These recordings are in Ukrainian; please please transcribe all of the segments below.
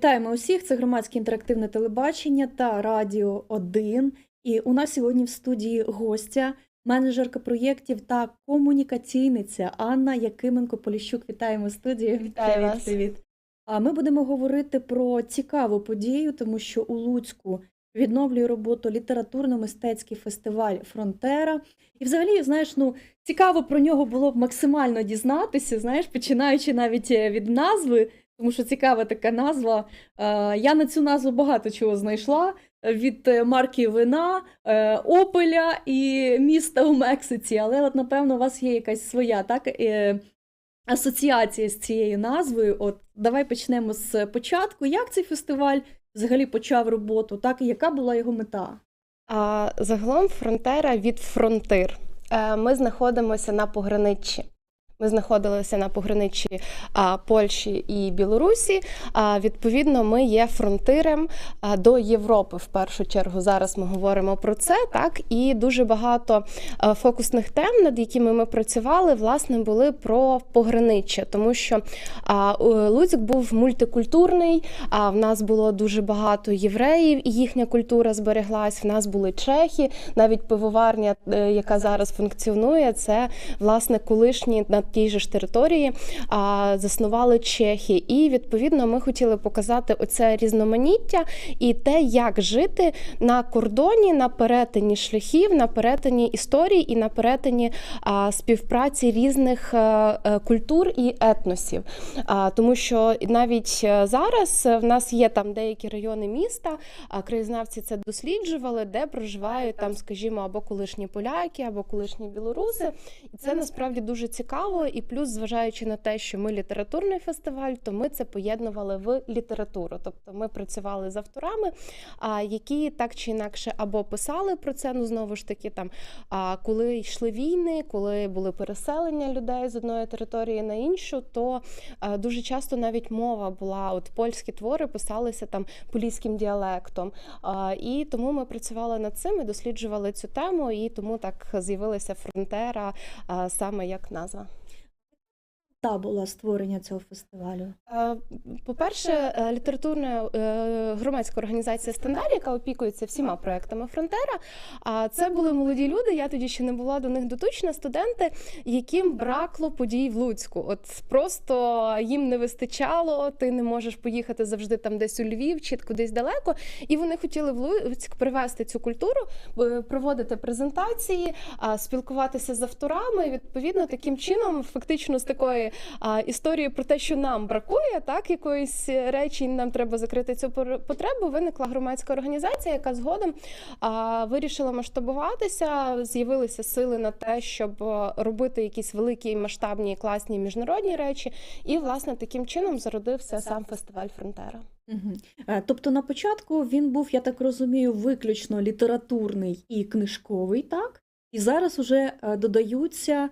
Вітаємо усіх! Це громадське інтерактивне телебачення та Радіо 1. І у нас сьогодні в студії гостя, менеджерка проєктів та комунікаційниця Анна Якименко Поліщук. Вітаємо в студії. Вітаю привіт, вас. привіт. А ми будемо говорити про цікаву подію, тому що у Луцьку відновлює роботу літературно-мистецький фестиваль Фронтера. І взагалі, знаєш, ну цікаво про нього було б максимально дізнатися, знаєш, починаючи навіть е, від назви, тому що цікава така назва. Е, Я на цю назву багато чого знайшла. Від е, марки вина, е, Опеля і міста у Мексиці. Але, от, напевно, у вас є якась своя так, асоціація з цією назвою. От давай почнемо з початку. Як цей фестиваль взагалі почав роботу, так яка була його мета? А загалом фронтера від фронтир. Ми знаходимося на пограниччі. Ми знаходилися на пограниччі а, Польщі і Білорусі. А, відповідно, ми є фронтирем а, до Європи. В першу чергу зараз ми говоримо про це. Так і дуже багато а, фокусних тем, над якими ми працювали, власне, були про пограниччя, тому що а, Луцьк був мультикультурний. А в нас було дуже багато євреїв, і їхня культура збереглась. В нас були чехи, навіть пивоварня, е, яка зараз функціонує, це власне колишні на тій же ж території заснували чехи. І відповідно ми хотіли показати оце різноманіття і те, як жити на кордоні, на перетині шляхів, на перетині історій і на перетині співпраці різних е, е, культур і етносів. Тому що навіть е, зараз в нас є там деякі райони міста, а краєзнавці це досліджували, де проживають там, скажімо, або колишні поляки, або колишні білоруси. І це насправді дуже цікаво. І плюс, зважаючи на те, що ми літературний фестиваль, то ми це поєднували в літературу. Тобто ми працювали з авторами, а, які так чи інакше або писали про це, ну знову ж таки, там коли йшли війни, коли були переселення людей з одної території на іншу, то дуже часто навіть мова була, от польські твори писалися там поліським діалектом. І тому ми працювали над цим і досліджували цю тему, і тому так з'явилася фронтера саме як назва. Та була створення цього фестивалю. Е, По-перше, е, літературна е, громадська організація Стендарь, яка опікується всіма проектами Фронтера. А це були молоді люди. Я тоді ще не була до них дотична. Студенти, яким бракло подій в Луцьку. От просто їм не вистачало. Ти не можеш поїхати завжди там, десь у Львів чи кудись далеко. І вони хотіли в Луцьк привезти цю культуру, проводити презентації, спілкуватися з авторами. Відповідно, таким чином, фактично, з такої а, історії про те, що нам бракує, так якоїсь речі, нам треба закрити цю потребу. Виникла громадська організація, яка згодом а, вирішила масштабуватися. З'явилися сили на те, щоб робити якісь великі масштабні класні міжнародні речі. І власне таким чином зародився сам фестиваль Фронтера. Угу. Тобто на початку він був, я так розумію, виключно літературний і книжковий, так? І зараз уже е, додаються е,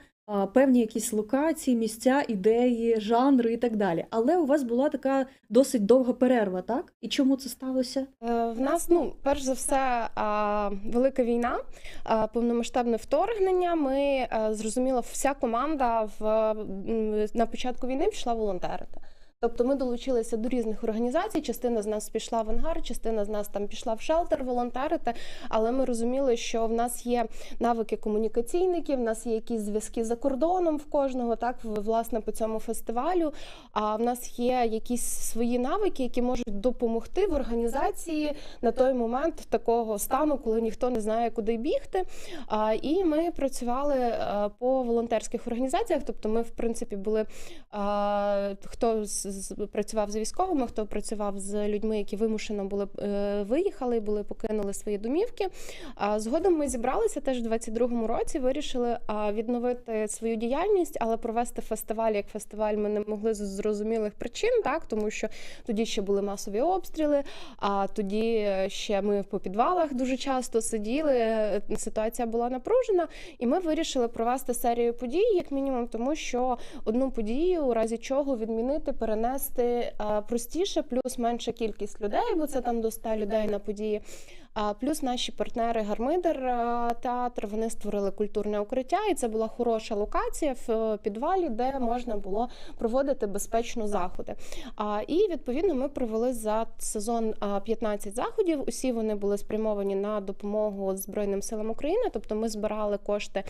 певні якісь локації, місця, ідеї, жанри і так далі. Але у вас була така досить довга перерва, так? І чому це сталося? Е, В нас, ну, перш за все, велика війна, повномасштабне вторгнення. Ми е, зрозуміло, вся команда в на початку війни пішла волонтерити. Тобто ми долучилися до різних організацій. Частина з нас пішла в ангар, частина з нас там пішла в шелтер волонтерити. Але ми розуміли, що в нас є навики комунікаційників, в нас є якісь зв'язки за кордоном в кожного, так власне по цьому фестивалю. А в нас є якісь свої навики, які можуть допомогти в організації на той момент такого стану, коли ніхто не знає, куди бігти. І ми працювали е, по волонтерських організаціях. Тобто, ми, в принципі, були хто з- працював з військовими, хто працював з людьми, які вимушено були е, виїхали, були покинули свої домівки. Згодом ми зібралися теж в 22-му році. Вирішили відновити свою діяльність, але провести фестиваль як фестиваль ми не могли з зрозумілих причин, так тому що тоді ще були масові обстріли. А тоді ще ми по підвалах дуже часто сиділи. Ситуація була напружена, і ми вирішили провести серію подій, як мінімум, тому що одну подію, у разі чого відмінити, перенести а, простіше, плюс менша кількість людей, бо це там до 100 людей на події. Плюс наші партнери Гармидер театр вони створили культурне укриття, і це була хороша локація в е, підвалі, де можна було проводити безпечно заходи. І відповідно ми провели за сезон 15 заходів. Усі вони були спрямовані на допомогу Збройним силам України. Тобто ми збирали кошти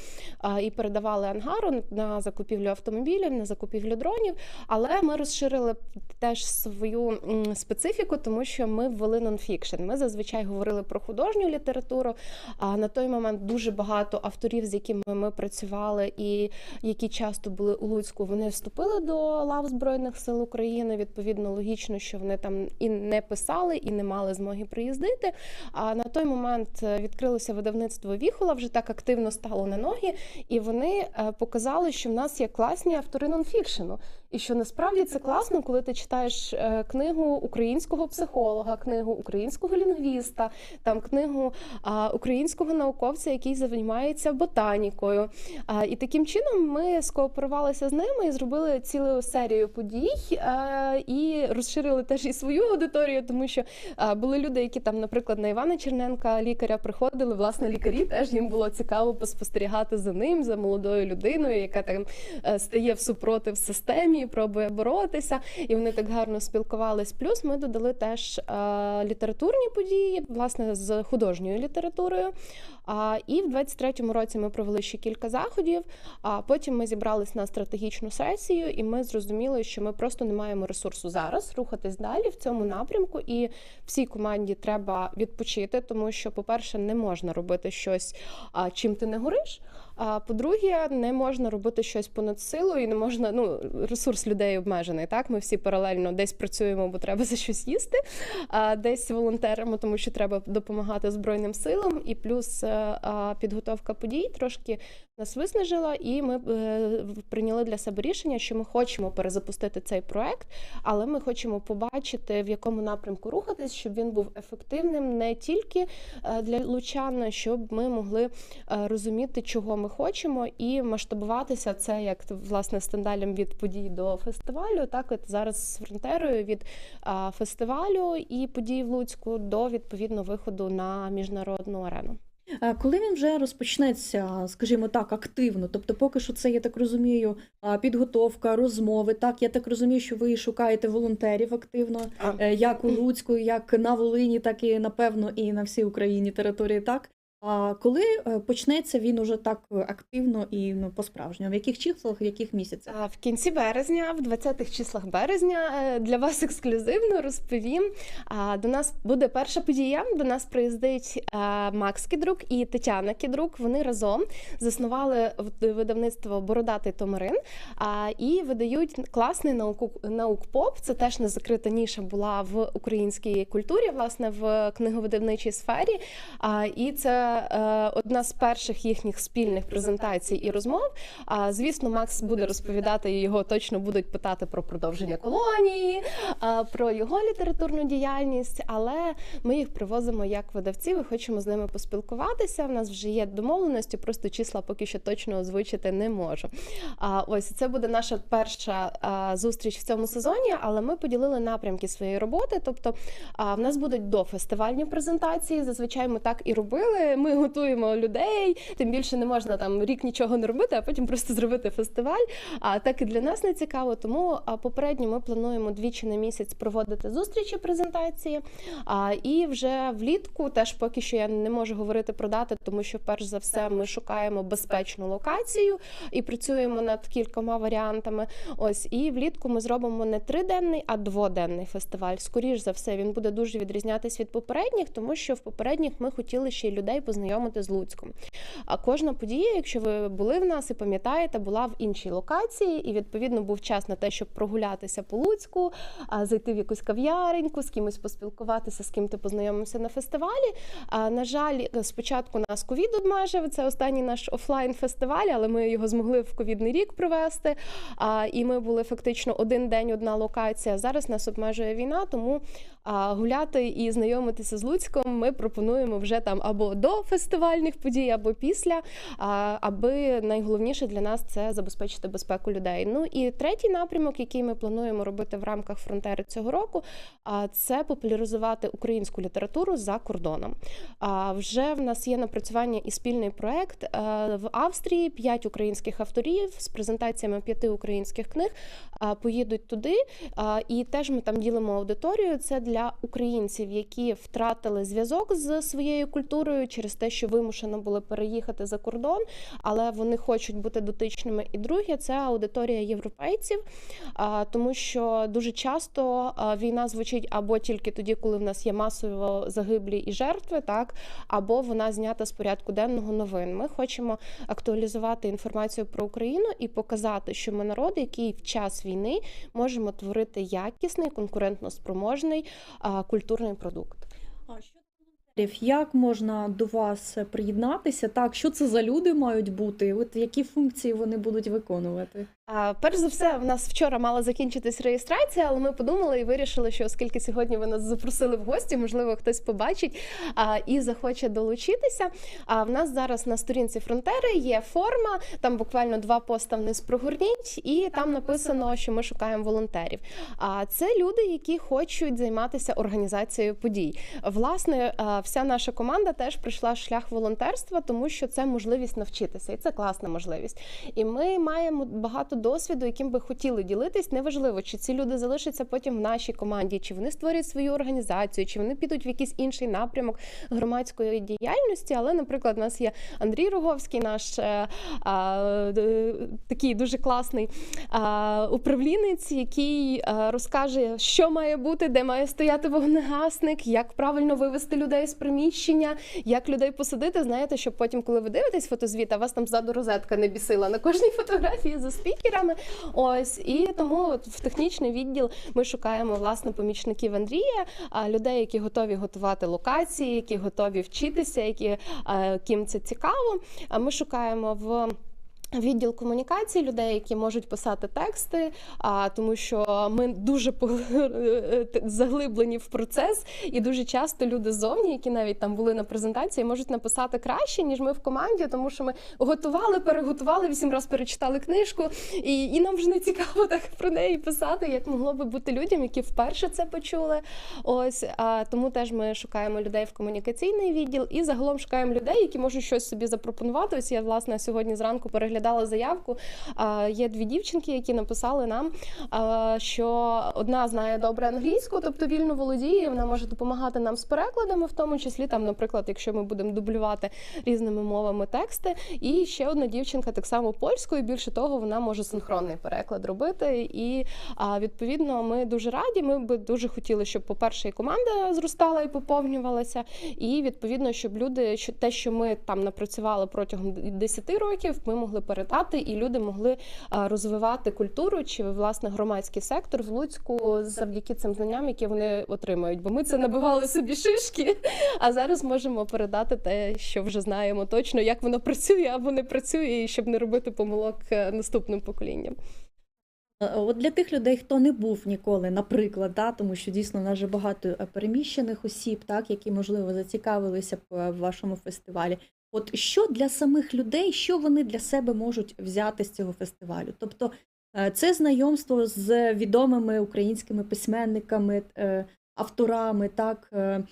і передавали ангару на закупівлю автомобілів, на закупівлю дронів. Але ми розширили теж свою специфіку, тому що ми ввели нонфікшн. Ми зазвичай говорили про художню літературу. А на той момент дуже багато авторів, з якими ми працювали, і які часто були у Луцьку, вони вступили до лав Збройних сил України. Відповідно, логічно, що вони там і не писали, і не мали змоги приїздити. А на той момент е, відкрилося видавництво Віхола, вже так активно стало на ноги, і вони е, показали, що в нас є класні автори нонфікшену. І що насправді це класно, коли ти читаєш е, книгу українського психолога, книгу українського лінгвіста, там книгу українського науковця, який займається ботанікою. І таким чином ми скооперувалися з ними і зробили цілу серію подій і розширили теж і свою аудиторію, тому що були люди, які там, наприклад, на Івана Черненка лікаря приходили. Власне, лікарі теж їм було цікаво поспостерігати за ним, за молодою людиною, яка там е, стає в супротив системі, пробує боротися, і вони так гарно спілкувались. Плюс ми додали теж е, літературні події, власне, з художньою літературою. А, і в 23-му році ми провели ще кілька заходів. А потім ми зібрались на стратегічну сесію, і ми зрозуміли, що ми просто не маємо ресурсу зараз рухатись далі в цьому напрямку. І всій команді треба відпочити, тому що, по-перше, не можна робити щось, чим ти не гориш. А по-друге, не можна робити щось понад силою, і не можна. Ну, ресурс людей обмежений. Так, ми всі паралельно десь працюємо, бо треба за щось їсти, а десь волонтеримо, тому що треба допомагати збройним силам, і плюс е, підготовка подій трошки нас виснажила, і ми е, прийняли для себе рішення, що ми хочемо перезапустити цей проект, але ми хочемо побачити, в якому напрямку рухатись, щоб він був ефективним не тільки е, для лучан, щоб ми могли е, розуміти, чого ми хочемо, і масштабуватися це як власне стендалем від подій до фестивалю, так от зараз з фронтерою від фестивалю і подій в Луцьку до відповідно виходу на міжнародну арену. Коли він вже розпочнеться, скажімо так, активно, тобто, поки що це, я так розумію, підготовка, розмови. Так, я так розумію, що ви шукаєте волонтерів активно, е, як у Луцьку, як на Волині, так і напевно і на всій Україні території. Так а коли е, почнеться він уже так активно і ну по-справжньому? В яких числах, в яких місяцях? В кінці березня, в 20-х числах березня, е, для вас ексклюзивно розповім. До нас буде перша подія. До нас приїздить е, Макс Кідрук і Тетяна Кідрук. Вони разом заснували видавництво Бородатий Томарин і видають класний науку наук-поп. Це теж не закрита ніша була в українській культурі, власне, в книговидавничій сфері. І це е, одна з перших їхніх спільних презентацій і розмов. А звісно, Макс буде розповідати, і його точно будуть питати про продовження колонії, про його літературну діяльність. Але ми їх привозимо як видавців і хочемо з ними поспілкуватися. У нас вже є домовленості, просто числа поки що точно озвучити не можу. А ось це буде наша перша зустріч в цьому сезоні, але ми поділили напрямки своєї роботи. Тобто, в нас будуть дофестивальні презентації. Зазвичай ми так і робили. Ми готуємо людей, тим більше не можна там рік нічого не робити, а потім просто зробити фестиваль. А так і для нас не цікаво. Тому попередньо ми плануємо двічі на місяць проводити зустрічі, презентації. А і вже влітку, теж поки що я не можу говорити про дати, тому що перш за все ми шукаємо безпечну локацію і працюємо над кількома варіантами. Ось і влітку ми зробимо не триденний, а дводенний фестиваль. Скоріш за все, він буде дуже відрізнятись від попередніх, тому що в попередніх ми хотіли ще й людей познайомити з Луцьком. А кожна подія, якщо ви були в нас і пам'ятаєте, була в іншій локації, і відповідно був час на те, щоб прогулятися по Луцьку, зайти в якусь кав'яреньку, з кимось поспілкуватися, з ким ти познайомився на фестивалі. На жаль, спочатку нас ковід обмежив. Це останній наш офлайн фестиваль, але ми його змогли в ковідний рік провести. І ми були фактично один день, одна локація. Зараз нас обмежує війна, тому гуляти і знайомитися з Луцьком ми пропонуємо вже там або до фестивальних подій або після, аби найголовніше для нас це забезпечити безпеку людей. Ну і третій напрямок, який ми плануємо робити в рамках фронтери цього року, це популяризувати українську літературу за кордоном. Вже в нас є напрацювання і спільний проект в Австрії. П'ять українських авторів з презентаціями п'яти українських книг поїдуть туди. І теж ми там ділимо аудиторію. Це для українців, які втратили зв'язок з своєю культурою через те, що вимушено були переїхати за кордон, але вони хочуть бути дотичними. І друге, це аудиторія європейців, тому що дуже часто війна звучить або тільки тоді, коли в нас є масово загиблі і жертви, так або вона знята з порядку денного новин. Ми хочемо актуалізувати інформацію про Україну і показати, що ми народ, який в час війни можемо творити якісний, конкурентноспроможний а, культурний продукт. Як можна до вас приєднатися? Так, що це за люди мають бути? От які функції вони будуть виконувати? Перш за все, в нас вчора мала закінчитись реєстрація, але ми подумали і вирішили, що оскільки сьогодні ви нас запросили в гості, можливо, хтось побачить і захоче долучитися. А в нас зараз на сторінці фронтери є форма, там буквально два поста вниз прогорніть, і там написано, що ми шукаємо волонтерів. А це люди, які хочуть займатися організацією подій. Власне, вся наша команда теж пройшла шлях волонтерства, тому що це можливість навчитися, і це класна можливість. І ми маємо багато досвіду, яким би хотіли ділитись. Неважливо, чи ці люди залишаться потім в нашій команді, чи вони створять свою організацію, чи вони підуть в якийсь інший напрямок громадської діяльності. Але, наприклад, у нас є Андрій Роговський, наш е, а, такий дуже класний а, управлінець, який а, розкаже, що має бути, де має стояти вогнегасник, як правильно вивести людей з приміщення, як людей посадити. Знаєте, щоб потім, коли ви дивитесь фотозвіт, а вас там ззаду розетка не бісила на кожній фотографії за спікерами. Ось і тому в технічний відділ ми шукаємо власне помічників Андрія, людей, які готові готувати локації, які готові вчитися, які ким це цікаво. Ми шукаємо в. Відділ комунікації людей, які можуть писати тексти, а тому що ми дуже пог- заглиблені в процес, і дуже часто люди ззовні, які навіть там були на презентації, можуть написати краще ніж ми в команді, тому що ми готували, переготували, вісім разів перечитали книжку, і, і нам вже не цікаво так про неї писати, як могло би бути людям, які вперше це почули. Ось а тому теж ми шукаємо людей в комунікаційний відділ і загалом шукаємо людей, які можуть щось собі запропонувати. Ось я власне сьогодні зранку переглядала заявку. Є дві дівчинки, які написали нам, що одна знає добре англійську, тобто вільно володіє. Вона може допомагати нам з перекладами, в тому числі там, наприклад, якщо ми будемо дублювати різними мовами тексти. І ще одна дівчинка так само польською. Більше того, вона може синхронний переклад робити. І відповідно, ми дуже раді. Ми би дуже хотіли, щоб, по-перше, і команда зростала і поповнювалася. І відповідно, щоб люди, що те, що ми там напрацювали протягом 10 років, ми могли передати, і люди могли розвивати культуру чи власне громадський сектор в Луцьку завдяки цим знанням, які вони отримають. Бо ми це набивали собі шишки, а зараз можемо передати те, що вже знаємо точно, як воно працює або не працює, і щоб не робити помилок е, наступним поколінням. Е, От для тих людей, хто не був ніколи, наприклад, да, тому що дійсно в нас же багато е, переміщених осіб, так, які можливо зацікавилися б в вашому фестивалі. От що для самих людей, що вони для себе можуть взяти з цього фестивалю? Тобто е, це знайомство з відомими українськими письменниками, е, авторами, так е,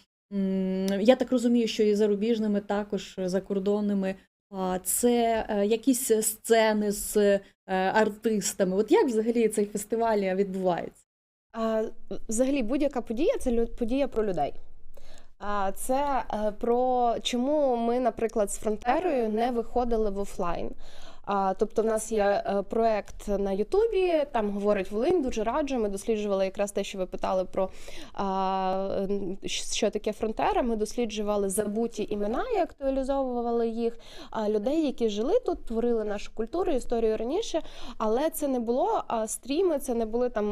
я так розумію, що і зарубіжними, також закордонними. Це якісь сцени з артистами. От як взагалі цей фестиваль відбувається? А, взагалі, будь-яка подія це подія про людей. Це е, про чому ми, наприклад, з фронтерою не виходили в офлайн. Тобто, в нас є е, проект на Ютубі, там говорить Волинь, дуже раджу. Ми досліджували якраз те, що ви питали про що таке фронтера. Ми досліджували забуті імена і актуалізовували їх. Людей, які жили тут, творили нашу культуру, історію раніше. Але це не було стріми, це не були там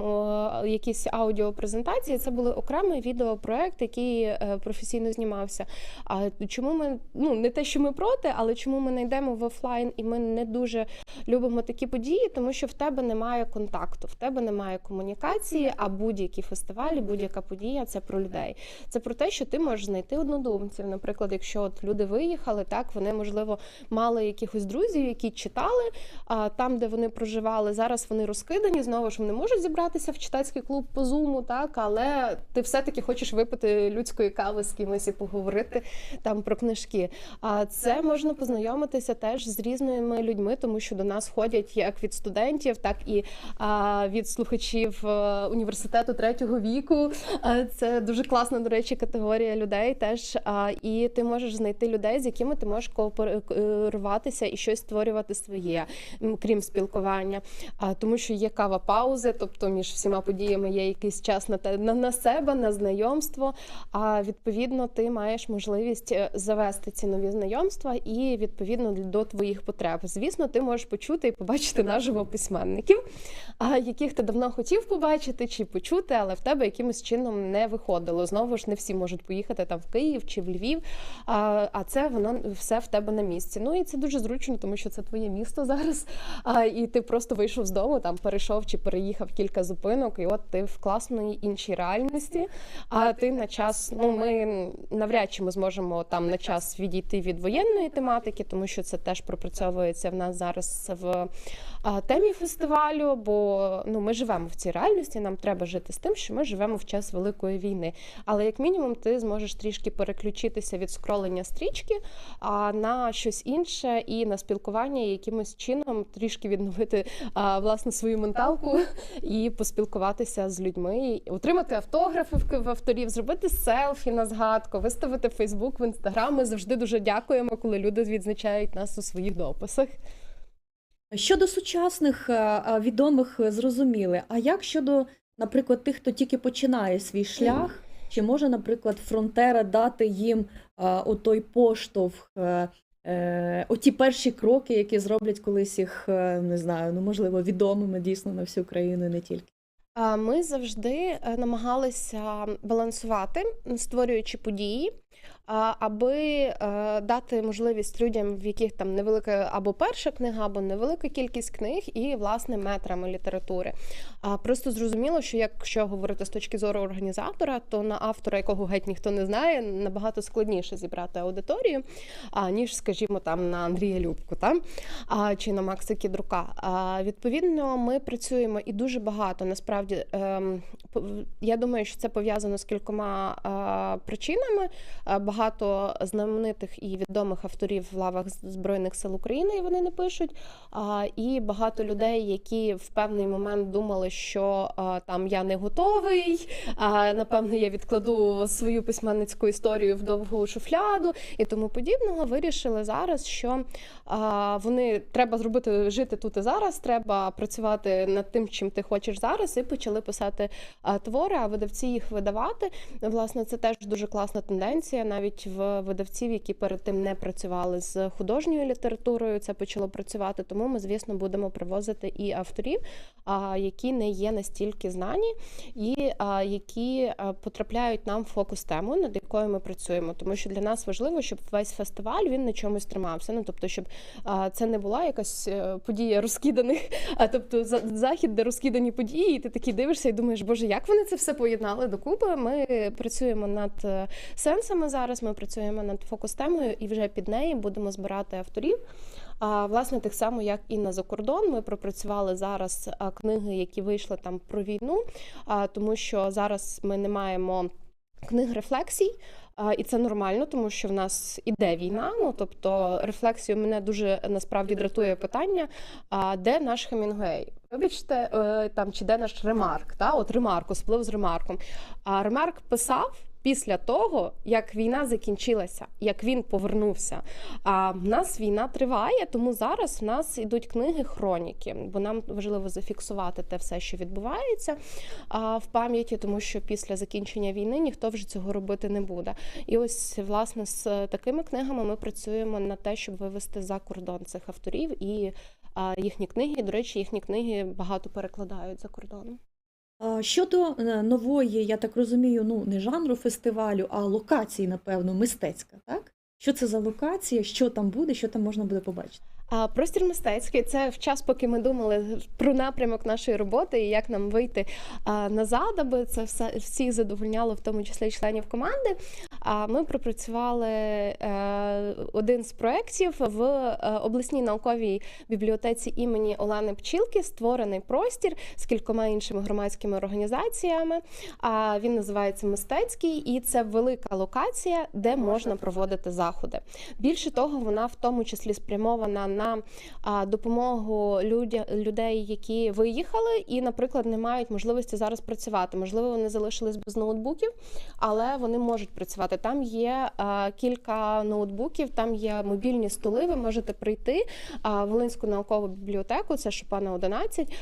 якісь аудіопрезентації. Це були окремий відеопроект, який е, професійно знімався. А чому ми ну не те, що ми проти, але чому ми не йдемо в офлайн і ми не дуже дуже любимо такі події, тому що в тебе немає контакту, в тебе немає комунікації. А будь-які фестивалі, будь-яка подія це про людей. Це про те, що ти можеш знайти однодумців. Наприклад, якщо от люди виїхали, так вони можливо мали якихось друзів, які читали а, там, де вони проживали. Зараз вони розкидані. Знову ж вони можуть зібратися в читацький клуб по зуму, так але ти все-таки хочеш випити людської кави з кимось і поговорити там про книжки. А це можна познайомитися теж з різними людьми, тому що до нас ходять як від студентів, так і а, від слухачів е, університету третього віку. А, Це дуже класна, до речі, категорія людей. Теж і ти можеш знайти людей, з якими ти можеш кооперуватися і щось створювати своє, крім спілкування. А, тому що є кава паузи, тобто між всіма подіями є якийсь час на те на, на себе, на знайомство. А відповідно, ти маєш можливість е, завести ці нові знайомства і відповідно до твоїх потреб. Звісно, ти можеш почути і побачити наживо письменників, яких ти давно хотів побачити чи почути, але в тебе якимось чином не виходило. Знову ж не всі можуть поїхати там в Київ чи в Львів. А, це воно все в тебе на місці. Ну і це дуже зручно, тому що це твоє місто зараз. І ти просто вийшов з дому, там перейшов чи переїхав кілька зупинок, і от ти в класній іншій реальності. А ти на час, ну ми навряд чи ми зможемо там на час відійти від воєнної тематики, тому що це теж пропрацьовується в нас зараз в темі фестивалю. Бо ну ми живемо в цій реальності. Нам треба жити з тим, що ми живемо в час великої війни. Але як мінімум, ти зможеш трішки переключитися від скролення стрічки а, на щось інше і на спілкування і якимось чином трішки відновити а, власне свою менталку і поспілкуватися з людьми, і отримати автографи в в авторів, зробити селфі на згадку, виставити в Фейсбук, в Інстаграм. Ми завжди дуже дякуємо, коли люди відзначають нас у своїх дописах. Щодо сучасних е, е, відомих е, зрозуміли. А як щодо, наприклад, тих, хто тільки починає свій шлях, чи може, наприклад, фронтера дати їм отой поштовх, оті перші кроки, які зроблять колись їх, не знаю, ну можливо, відомими дійсно на всю країну не тільки. Ми завжди намагалися балансувати, створюючи події, аби е, дати можливість людям, в яких там невелика або перша книга, або невелика кількість книг, і власне метрами літератури. А просто зрозуміло, що якщо говорити з точки зору організатора, то на автора, якого геть ніхто не знає, набагато складніше зібрати аудиторію, ніж, скажімо, там на Андрія Любку, та? чи на Макса Кідрука. Відповідно, ми працюємо і дуже багато. Насправді, ем, я думаю, що це пов'язано з кількома причинами. А, Багато знаменитих і відомих авторів в лавах Збройних сил України і вони не пишуть. І багато людей, які в певний момент думали, що там я не готовий. Напевно, я відкладу свою письменницьку історію в довгу шуфляду і тому подібного. Вирішили зараз, що вони треба зробити жити тут і зараз. Треба працювати над тим, чим ти хочеш зараз, і почали писати твори, а видавці їх видавати. Власне, це теж дуже класна тенденція. Навіть в видавців, які перед тим не працювали з художньою літературою, це почало працювати. Тому ми, звісно, будемо привозити і авторів, які не є настільки знані, і які потрапляють нам в фокус тему, над якою ми працюємо. Тому що для нас важливо, щоб весь фестиваль він на чомусь тримався. Ну тобто, щоб це не була якась е, подія розкиданих, а тобто захід, де розкидані події, і ти такий дивишся і думаєш, боже, як вони це все поєднали докупи. Ми працюємо над е, сенсами зараз. Ми працюємо над фокус темою, і вже під неї будемо збирати авторів. А власне, так само, як і на закордон, ми пропрацювали зараз книги, які вийшли там про війну, а, тому що зараз ми не маємо книг рефлексій. І це нормально, тому що в нас іде війна. Ну тобто, рефлексію мене дуже насправді дратує питання: а де наш Хемінгуей? Вибачте, е, там чи де наш ремарк? Та от ремарк, особливо з ремарком. А ремарк писав після того, як війна закінчилася, як він повернувся. А в нас війна триває, тому зараз в нас ідуть книги хроніки, бо нам важливо зафіксувати те все, що відбувається а, в пам'яті, тому що після закінчення війни ніхто вже цього робити не буде. І ось власне з такими книгами ми працюємо на те, щоб вивести за кордон цих авторів і їхні книги. До речі, їхні книги багато перекладають за кордоном. Щодо е, нової, я так розумію, ну не жанру фестивалю, а локації, напевно, мистецька, так? Що це за локація, що там буде, що там можна буде побачити? А, Простір мистецький це в час, поки ми думали про напрямок нашої роботи і як нам вийти а, назад, аби це все всіх задовольняло, в тому числі членів команди. А ми пропрацювали е, один з проєктів в е, обласній науковій бібліотеці імені Олени Пчілки. Створений простір з кількома іншими громадськими організаціями. А він називається Мистецький, і це велика локація, де можна проводити заходи. Більше того, вона в тому числі спрямована на а, допомогу людей, які виїхали і, наприклад, не мають можливості зараз працювати. Можливо, вони залишились без ноутбуків, але вони можуть працювати. Там є кілька ноутбуків, там є мобільні столи. Ви можете прийти в Волинську наукову бібліотеку, це Шопана 11,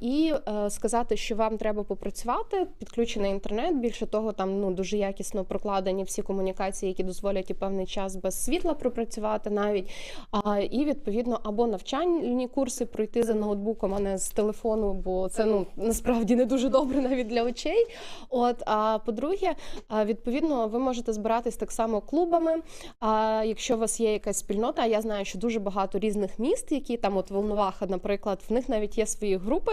і е, сказати, що вам треба попрацювати. Підключений інтернет. Більше того, там ну дуже якісно прокладені всі комунікації, які дозволять і певний час без світла пропрацювати навіть. І відповідно або навчальні курси пройти за ноутбуком, а не з телефону, бо це ну насправді не дуже добре навіть для очей. От а по-друге, відповідно, ви можете збиратись так само клубами. А якщо у вас є якась спільнота, я знаю, що дуже багато різних міст, які там, от Волноваха, наприклад, в них навіть є свої групи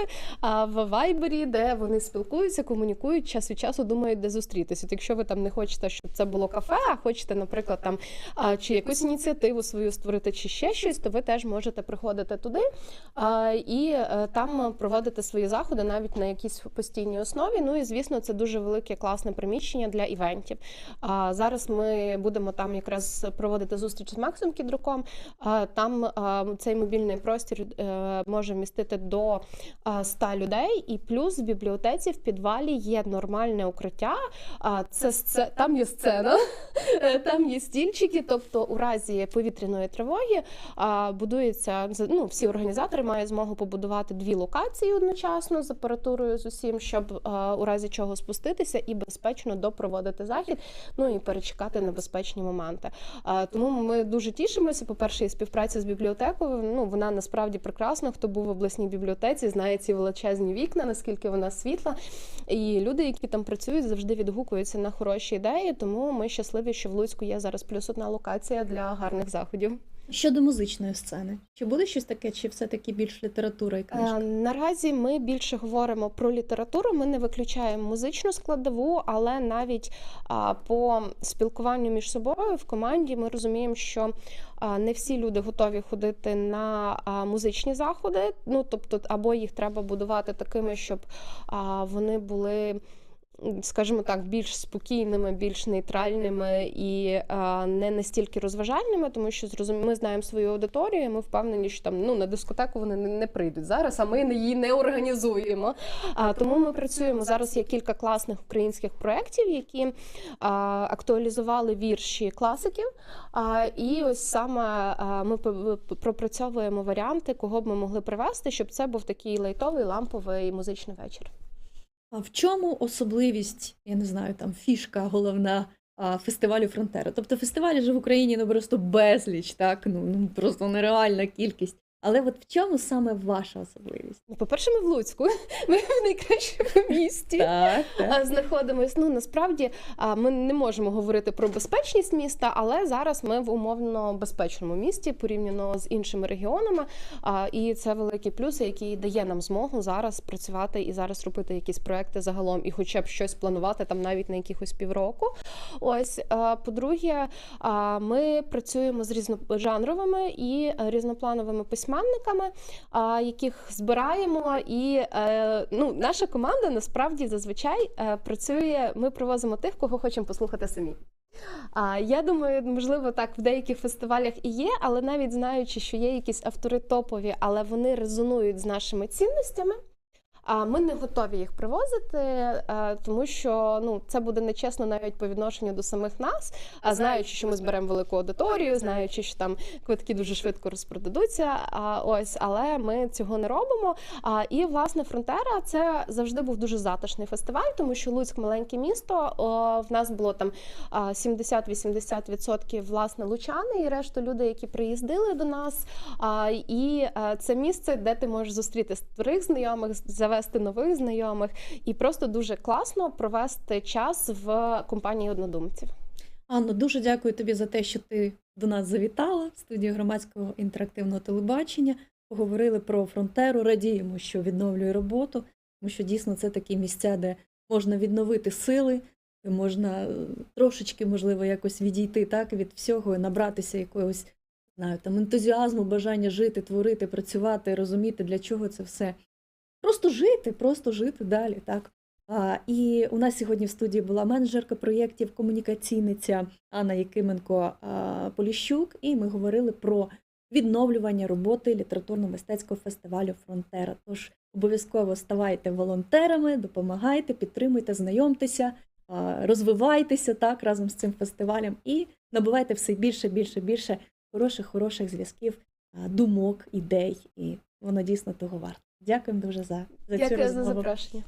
в Вайбері, де вони спілкуються, комунікують час від часу, думають, де зустрітися. От якщо ви там не хочете, щоб це було кафе, а хочете, наприклад, там чи якусь ініціативу свою створити, чи ще щось, то ви теж можете приходити туди і е, там проводити свої заходи навіть на якійсь постійній основі. Ну і звісно, це дуже велике класне приміщення для івентів. Зараз ми будемо там якраз проводити зустріч з Максом Кідруком. Там цей мобільний простір е, може вмістити до а, 100 людей, і плюс в бібліотеці в підвалі є нормальне укриття. Це сце- там є сцена, там є стільчики. Тобто, у разі повітряної тривоги будується ну, всі організатори мають змогу побудувати дві локації одночасно з апаратурою з усім, щоб у разі чого спуститися і безпечно допроводити захід. Ну і перечекати небезпечні моменти. Тому ми дуже тішимося. По перше, і співпраця з бібліотекою. Ну вона насправді прекрасна. Хто був в обласній бібліотеці, знає ці величезні вікна, наскільки вона світла. І люди, які там працюють, завжди відгукуються на хороші ідеї. Тому ми щасливі, що в Луцьку є зараз плюс одна локація для гарних заходів. Щодо музичної сцени, чи буде щось таке, чи все-таки більш література і Е. Наразі ми більше говоримо про літературу. Ми не виключаємо музичну складову, але навіть а, по спілкуванню між собою в команді ми розуміємо, що а, не всі люди готові ходити на а, музичні заходи. Ну тобто, або їх треба будувати такими, щоб а, вони були. Скажімо так, більш спокійними, більш нейтральними і не настільки розважальними, тому що зрозумі... ми знаємо свою аудиторію. Ми впевнені, що там ну на дискотеку вони не, прийдуть зараз, а ми її не організуємо. А, тому ми працюємо зараз. Є кілька класних українських проєктів, які а, актуалізували вірші класиків. А, і ось саме ми пропрацьовуємо варіанти, кого б ми могли привести, щоб це був такий лайтовий ламповий музичний вечір. А в чому особливість, я не знаю, там фішка головна фестивалю Фронтера? Тобто фестивалів же в Україні ну просто безліч, так? Ну, ну просто нереальна кількість. Але от в чому саме ваша особливість? Ну, По-перше, ми в Луцьку. Ми в найкращому місті. Так, знаходимось. Ну насправді ми не можемо говорити про безпечність міста, але зараз ми в умовно безпечному місті порівняно з іншими регіонами. І це великий плюс, який дає нам змогу зараз працювати і зараз робити якісь проекти загалом, і хоча б щось планувати там навіть на якихось півроку. Ось по-друге, ми працюємо з різножанровими і різноплановими письменниками, а, яких збираємо. І е, ну, наша команда насправді зазвичай е, працює. Ми привозимо тих, кого хочемо послухати самі. Я думаю, можливо, так в деяких фестивалях і є, але навіть знаючи, що є якісь автори топові, але вони резонують з нашими цінностями. А ми не готові їх привозити, е, тому що ну це буде нечесно навіть по відношенню до самих нас. А знаючи, що ми зберемо велику аудиторію, знаючи, що там квитки дуже швидко розпродадуться. А ось, але ми цього не робимо. А і власне фронтера це завжди був дуже затишний фестиваль, тому що Луцьк маленьке місто. В нас було там а, 70-80% власне лучани, і решту люди, які приїздили до нас. І це місце, де ти можеш зустріти старих знайомих, завести нових знайомих, і просто дуже класно провести час в компанії однодумців. Анно, дуже дякую тобі за те, що ти до нас завітала в студію громадського інтерактивного телебачення. Поговорили про фронтеру. Радіємо, що відновлює роботу, тому що дійсно це такі місця, де можна відновити сили, де можна е, трошечки, можливо, якось відійти так від всього набратися якогось знаю, там ентузіазму, бажання жити, творити, працювати, розуміти, для чого це все. Просто жити, просто жити далі, так. А, і у нас сьогодні в студії була менеджерка проєктів, комунікаційниця Анна Якименко Поліщук, і ми говорили про відновлювання роботи літературно-мистецького фестивалю Фронтера. Тож обов'язково ставайте волонтерами, допомагайте, підтримуйте, знайомтеся, розвивайтеся так разом з цим фестивалем і набувайте все більше, більше, більше хороших, хороших зв'язків, думок, ідей. І воно дійсно того варто. Дякуємо дуже за, за цю розмову. за запрошення.